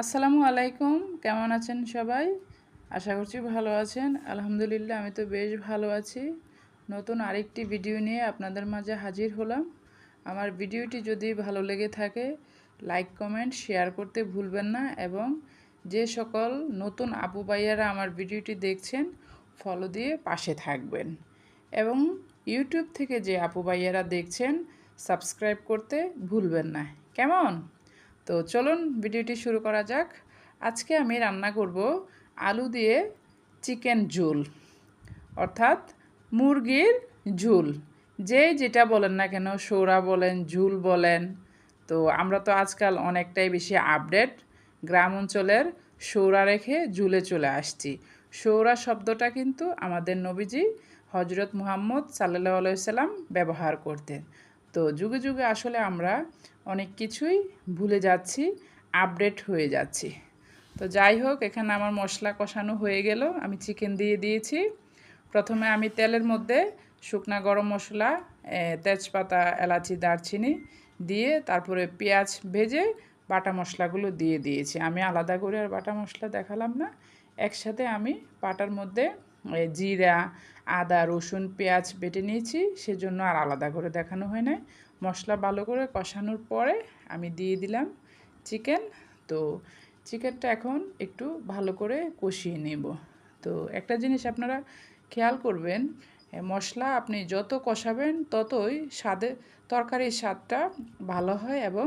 আসসালামু আলাইকুম, কেমন আছেন সবাই? আশা করছি ভালো আছেন। আলহামদুলিল্লাহ, আমি তো বেশ ভালো আছি। নতুন আরেকটি ভিডিও নিয়ে আপনাদের মাঝে হাজির হলাম। আমার ভিডিওটি যদি ভালো লেগে থাকে, লাইক, কমেন্ট, শেয়ার করতে ভুলবেন না এবং যে সকল নতুন আপু ভাইয়ারা আমার ভিডিওটি দেখছেন ফলো দিয়ে পাশে থাকবেন এবং ইউটিউব থেকে যে আপু ভাইয়ারা দেখছেন সাবস্ক্রাইব করতে ভুলবেন না। কেমন? তো চলুন ভিডিওটি শুরু করা যাক। আজকে আমি রান্না করব আলু দিয়ে চিকেন ঝুল, অর্থাৎ মুরগির ঝুল। যে যেটা বলেন না কেন সৌরা বলেন, ঝুল বলেন, তো আমরা তো আজকাল অনেকটাই বেশি আপডেট গ্রাম অঞ্চলের সৌরা রেখে ঝুলে চলে আসছি। সৌরা শব্দটা কিন্তু আমাদের নবীজি হজরত মুহাম্মদ সাল্লাহ আলাইসাল্লাম ব্যবহার করতেন। তো যুগে যুগে আসলে আমরা অনেক কিছুই ভুলে যাচ্ছি আপডেট হয়ে যাচ্ছি। তো যাই হোক, এখানে আমার মশলা কষানো হয়ে গেল, আমি চিকেন দিয়ে দিয়েছি। প্রথমে আমি তেলের মধ্যে শুকনা গরম মশলা তেজপাতা, এলাচি, দারচিনি দিয়ে তারপরে পেঁয়াজ ভেজে বাটা মশলাগুলো দিয়ে দিয়েছি। আমি আলাদা করে আর বাটা মশলা দেখালাম না। একসাথে আমি পাটার মধ্যে জিরা, আদা, রসুন, পেঁয়াজ বেটে নিয়েছি, সেজন্য আর আলাদা করে দেখানো হয় না মশলা ভালো করে কষানোর পরে আমি দিয়ে দিলাম চিকেন। তো চিকেনটা এখন একটু ভালো করে কষিয়ে নেব। তো একটা জিনিস আপনারা খেয়াল করবেন মশলা আপনি যত কষাবেন ততই স্বাদে, তরকারির স্বাদটা ভালো হয় এবং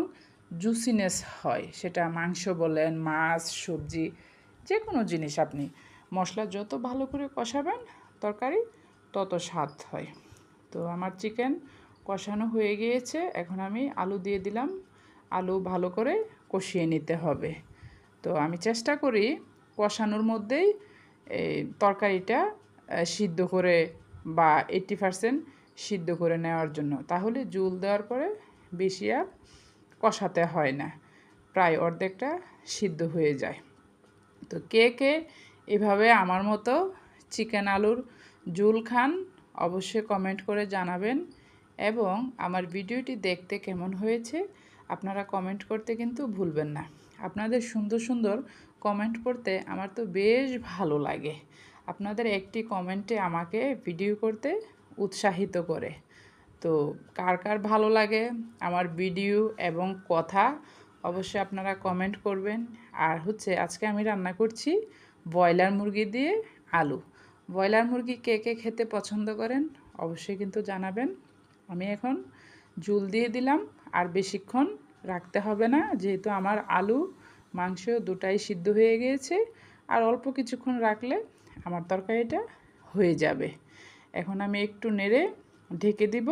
জুসিনেস হয়। সেটা মাংস বলেন, মাছ, সবজি যে কোনো জিনিস আপনি মশলা যত ভালো করে কষাবেন, তরকারি তত স্বাদ হয়। তো আমার চিকেন কষানো হয়ে গিয়েছে, এখন আমি আলু দিয়ে দিলাম। আলু ভালো করে কষিয়ে নিতে হবে। তো আমি চেষ্টা করি কষানোর মধ্যেই এই তরকারিটা সিদ্ধ করে বা এইট্টি পারসেন্ট সিদ্ধ করে নেওয়ার জন্য। তাহলে জুল দেওয়ার পরে বেশি আর কষাতে হয় না। প্রায় অর্ধেকটা সিদ্ধ হয়ে যায়। তো কে কে এভাবে আমার মতো চিকেন আলুর জুল খান অবশ্যই কমেন্ট করে জানাবেন এবং আমার ভিডিওটি দেখতে কেমন হয়েছে আপনারা কমেন্ট করতে কিন্তু ভুলবেন না। আপনাদের সুন্দর সুন্দর কমেন্ট করতে আমার তো বেশ ভালো লাগে। আপনাদের একটি কমেন্টে আমাকে ভিডিও করতে উৎসাহিত করে। তো কার কার ভালো লাগে আমার ভিডিও এবং কথা অবশ্যই আপনারা কমেন্ট করবেন। আর হচ্ছে আজকে আমি রান্না করছি ব্রয়লার মুরগি দিয়ে আলু। ব্রয়লার মুরগি কে কে খেতে পছন্দ করেন অবশ্যই কিন্তু জানাবেন। আমি এখন জুল দিয়ে দিলাম, আর বেশিক্ষণ রাখতে হবে না, যেহেতু আমার আলু, মাংস দুটাই সিদ্ধ হয়ে গিয়েছে, আর অল্প কিছুক্ষণ রাখলে আমার তরকারিটা হয়ে যাবে। এখন আমি একটু নেড়ে ঢেকে দিব,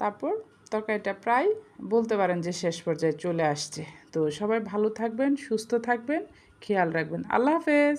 তারপর তরকারিটা প্রায় বলতে পারেন যে শেষ পর্যায়ে চলে আসছে। তো সবাই ভালো থাকবেন, সুস্থ থাকবেন খেয়াল রাখবেন। আল্লাহ হাফেজ।